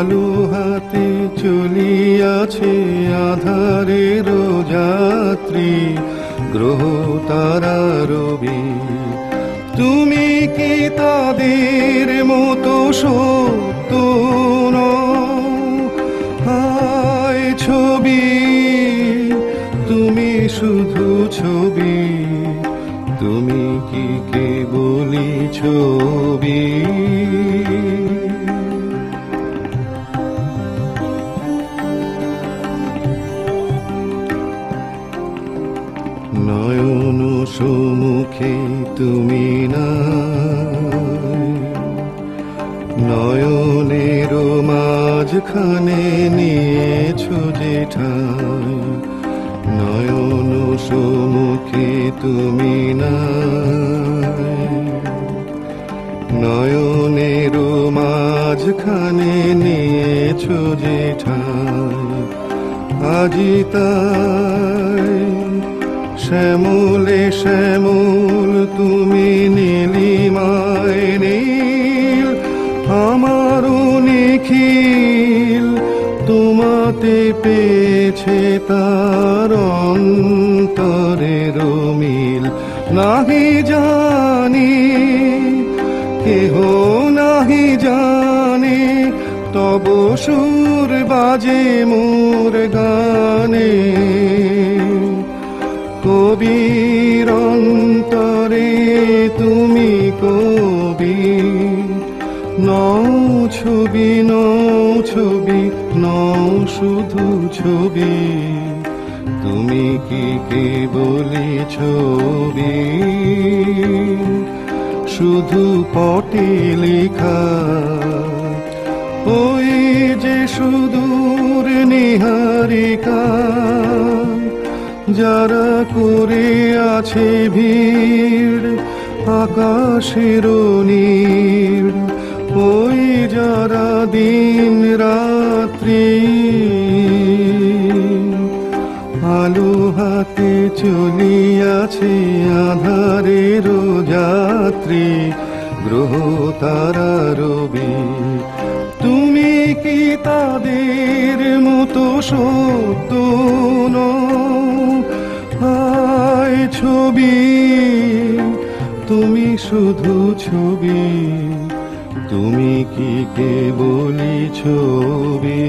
আলো হাতে চলিয়াছে আধারের যাত্রী গ্রহ তারা রবি। তুমি কি তাদের মতো সত্য হায় ছবি, তুমি শুধু ছবি। তুমি কি কে বলি ছবি? সমুখে তুমি না। নয়নের মাঝখানে নিয়েছো যে ঠাই নয়ন সমুখে তুমি না। নয়নের মাঝখানে নিয়েছো যে ঠাই আজি তাই শ্যামলে, শ্যামল, তুমি নীলিমায় নীল, আমারও নিখিল, তোমাতে পেয়েছে তার অন্তরের মিল নাহি জানি, কেহ নাহি জানে, তব সুর বাজে মোর গানে। কবির অন্তরে তুমি কবি। নও ছবি নও ছবি, নও শুধু ছবি। তুমি কি কে বলি ছবি? শুধু পটে লেখা। ওই যে সুদূর নিহারিকা যারা করে আছে ভিড়, আকাশের ওই যারা দিন রাত্রি, আলো হাতে চলিয়াছে আধারের যাত্রী, গ্রহ তারা রবি তুমি কি তাদের মতো সত্য নও? ছবি তুমি শুধু ছবি তুমি কি কে বলি ছবি?